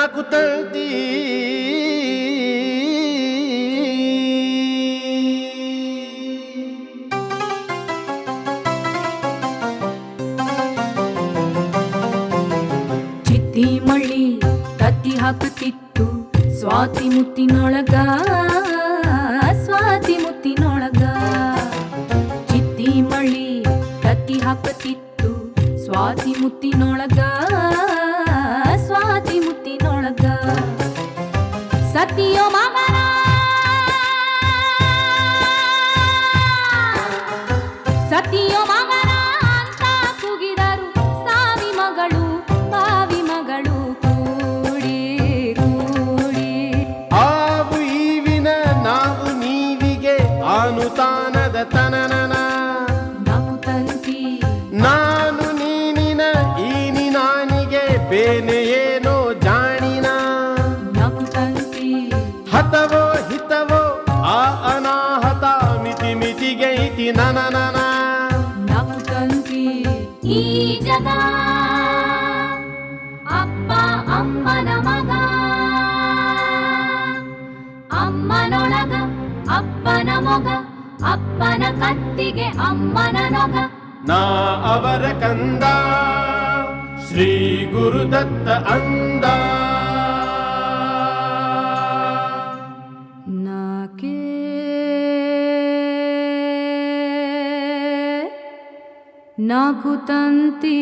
ನಕುತಳ್ತಿ ಚಿತ್ತಿ ಮಳ್ಳಿ ತತ್ತಿ ಹಾಕುತ್ತಿತ್ತು. ಸ್ವಾತಿ ಮುತ್ತಿನೊಳಗ ಸ್ವಾತಿ ಮುತ್ತಿನೊಳಗ. ಚಿತ್ತಿ ಮಳ್ಳಿ ತತ್ತಿ ಹಾಕುತ್ತಿತ್ತು. ಸ್ವಾತಿ ಮುತ್ತಿನೊಳಗ ಸತಿಯೋ ಮಗನ ಸತಿಯೋ ಮಗನ ಅಂತ ಕೂಗಿದರು ಸಾವಿ ಮಗಳು ಬಾವಿ ಮಗಳು ಕೂಡಿ ಕೂಡಿ. ಆವು ಈವಿನ ನಾವು ನೀವಿಗೆ ಆನುತಾನದ ತನನನ. ನಾವು ತಂತಿ. ನಾನು ನೀನಿನ ಈನಿ ನಾನಿಗೆ ಬೇನೆ ನಾವು ತಂತಿ ಈ ಜಗ. ಅಪ್ಪ ಅಮ್ಮನ ಮಗ. ಅಮ್ಮನೊಳಗ ಅಪ್ಪನ ಮೊಗ. ಅಪ್ಪನ ಕತ್ತಿಗೆ ಅಮ್ಮನ ನೊಗ. ನಾ ಅವರ ಕಂದ. ಶ್ರೀ ಗುರುದತ್ತ ಅಂದ. न कुतन्ति